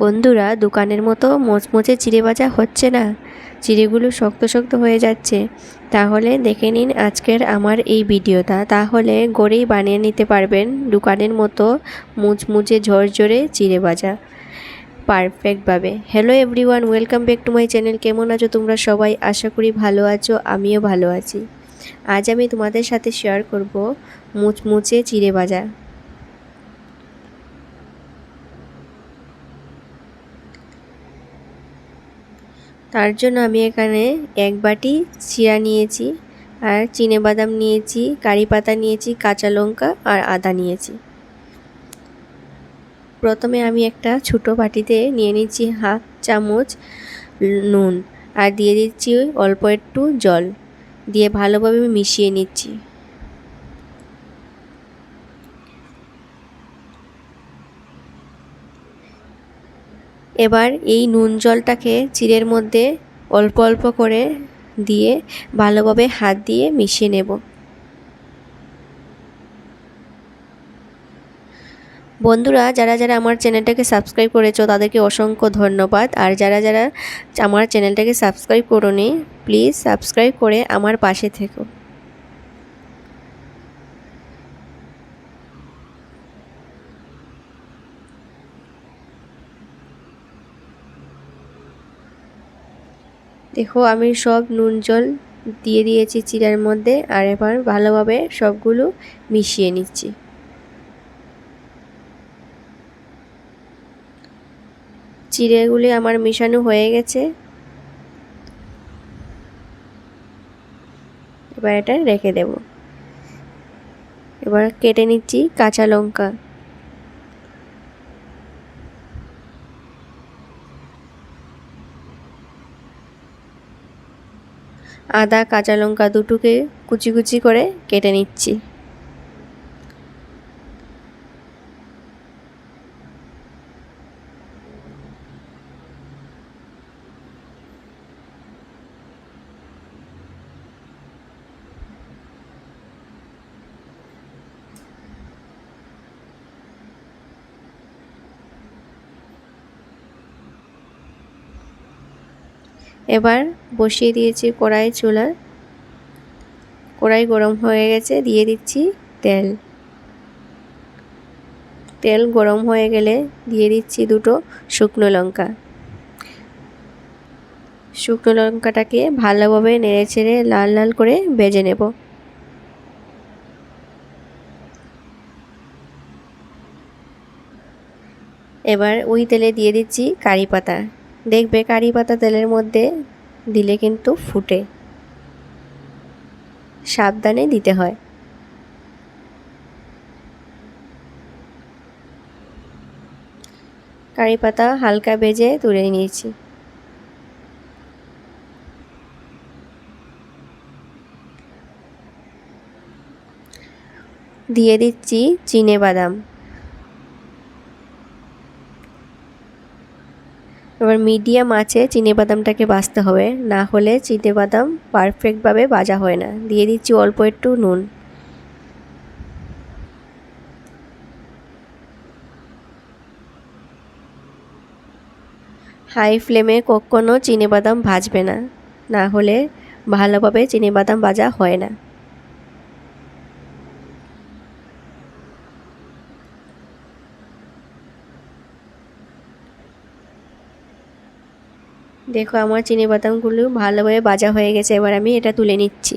বন্ধুরা, দোকানের মতো মোচমোচে চিড়ে ভাজা হচ্ছে না। চিড়েগুলো শক্ত শক্ত হয়ে যাচ্ছে। তাহলে দেখে নিন আজকের আমার এই ভিডিওটা। তাহলে গড়েই বানিয়ে নিতে পারবেন দোকানের মতো মুচমুচে ঝরঝরে চিড়ে ভাজা পারফেক্টভাবে। Hello everyone welcome back to my channel কেমন আছো তোমরা সবাই? আশা করি ভালো আছো, আমিও ভালো আছি। আজ আমি তোমাদের সাথে শেয়ার করব মুচমুচে চিড়ে ভাজা তার জন্য আমি এখানে এক বাটি চিরা নিয়েছি আর চিনে বাদাম নিয়েছি, কারি পাতা নিয়েছি, কাঁচা লঙ্কা আর আদা নিয়েছি। প্রথমে আমি একটা ছোটো বাটিতে নিয়ে নিচ্ছি হাফ চামচ নুন আর দিয়ে দিচ্ছি অল্প একটু জল। দিয়ে ভালোভাবে মিশিয়ে নিচ্ছি। এবার এই নুন জলটাকে চিড়ের মধ্যে অল্প অল্প করে দিয়ে ভালোভাবে হাত দিয়ে মিশিয়ে নেব। বন্ধুরা, যারা যারা আমার চ্যানেলটাকে সাবস্ক্রাইব করেছ, তাদেরকে অসংখ্য ধন্যবাদ। আর যারা যারা আমার চ্যানেলটাকে সাবস্ক্রাইব করোনি, প্লিজ সাবস্ক্রাইব করে আমার পাশে থেকো। দেখো, আমি সব নুন জল দিয়ে দিয়েছি চিড়ার মধ্যে আর এবার ভালোভাবে সবগুলো মিশিয়ে নিচ্ছি। চিড়েগুলি আমার মিশানো হয়ে গেছে। এবার এটা রেখে দেব। এবার কেটে নিচ্ছি কাঁচা লঙ্কা। আদা কাঁচা লঙ্কা দুটোকে কুচি কুচি করে কেটে নিচ্ছি। এবার বসিয়ে দিয়েছি কড়াই চুলা কড়াই গরম হয়ে গেছে, দিয়ে দিচ্ছি তেল। তেল গরম হয়ে গেলে দিয়ে দিচ্ছি দুটো শুকনো লঙ্কা। শুকনো লঙ্কাটাকে ভালোভাবে নেড়ে ছেড়ে লাল লাল করে ভেজে নেব। এবার ওই তেলে দিয়ে দিচ্ছি কারি পাতা। দেখবে কারি পাতা তেলের মধ্যে দিলে কিন্তু ফুটে। সাবধানে দিতে হয়। কারি পাতা হালকা ভেজে তুলে নিয়েছি। দিয়ে দিচ্ছি চিনে বাদাম। এবার মিডিয়াম আছে বাদামটাকে বাছতে হবে। না হলে বাদাম পারফেক্টভাবে ভাজা হয় না। দিয়ে দিচ্ছি অল্প একটু নুন। হাই ফ্লেমে কখনো বাদাম ভাজবে না। না হলে ভালোভাবে বাদাম ভাজা হয় না। দেখো আমার চিনি বাদামগুলো ভালোভাবে ভাজা হয়ে গেছে, এবার আমি এটা তুলে নিচ্ছি।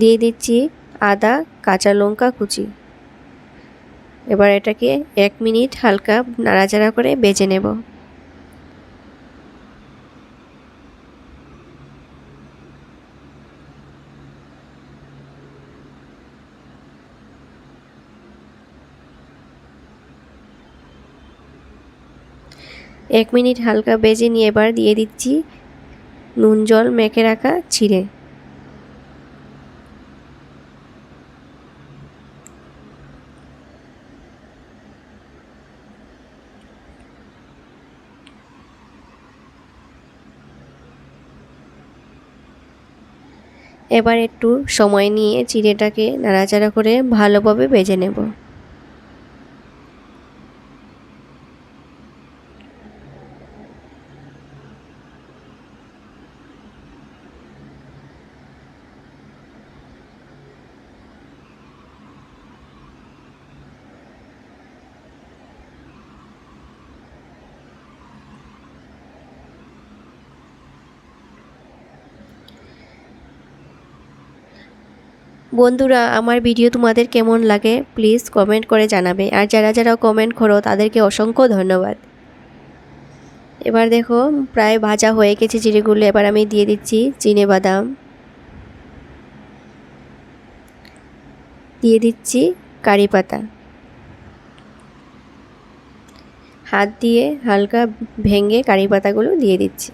দিয়ে দিচ্ছি আদা, কাঁচা লঙ্কা কুচি। এবার এটাকে এক মিনিট হালকা নাড়াচাড়া করে বেজে নেব। এক মিনিট হালকা বেজে নিয়ে এবার দিয়ে দিচ্ছি নুন, জল, মেখে রাখা ছিঁড়ে। এবার একটু সময় নিয়ে চিড়েটাকে নাড়াচাড়া করে ভালোভাবে ভেজে নেব। বন্ধুরা, আমার ভিডিও তোমাদের কেমন লাগে প্লিজ কমেন্ট করে জানাবে। আর যারা যারা কমেন্ট করো, তাদেরকে অসংখ্য ধন্যবাদ। এবার দেখো, প্রায় ভাজা হয়ে গেছে চিড়েগুলো এবার আমি দিয়ে দিচ্ছি চিনে বাদাম। দিয়ে দিচ্ছি কারি পাতা। হাত দিয়ে হালকা ভেঙে কারি পাতাগুলো দিয়ে দিচ্ছি।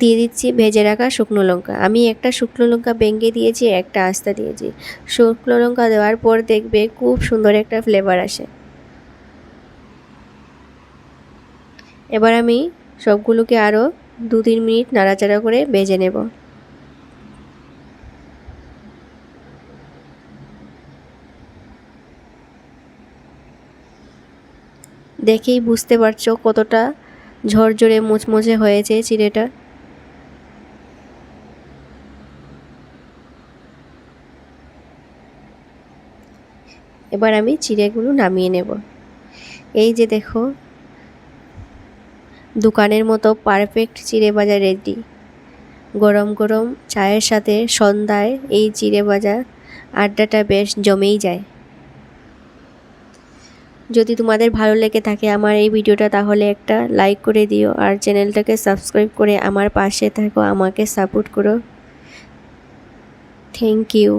দিয়ে দিচ্ছি, ভেজে রাখা শুকনো লঙ্কা। আমি একটা শুকনো লঙ্কা ভেঙে দিয়েছি, একটা আস্তা দিয়েছি। শুকনো লঙ্কা দেওয়ার পর দেখবে খুব সুন্দর একটা ফ্লেভার আসে। এবার আমি সবগুলোকে আরও দু তিন মিনিট নাড়াচাড়া করে ভেজে নেব। দেখেই বুঝতে পারছ কতটা ঝরঝরে মুচমুচে হয়েছে চিড়েটা। এবার আমি চিড়েগুলো নামিয়ে নেব। এই যে দেখো, দোকানের মতো পারফেক্ট চিড়ে ভাজা রেডি। গরম গরম চায়ের সাথে সন্ধ্যায় এই চিড়ে ভাজা আড্ডাটা বেশ জমেই যায়। যদি তোমাদের ভালো লেগে থাকে আমার এই ভিডিওটা, তাহলে একটা লাইক করে দিও আর চ্যানেলটাকে সাবস্ক্রাইব করে আমার পাশে থাকো, আমাকে সাপোর্ট করো। Thank you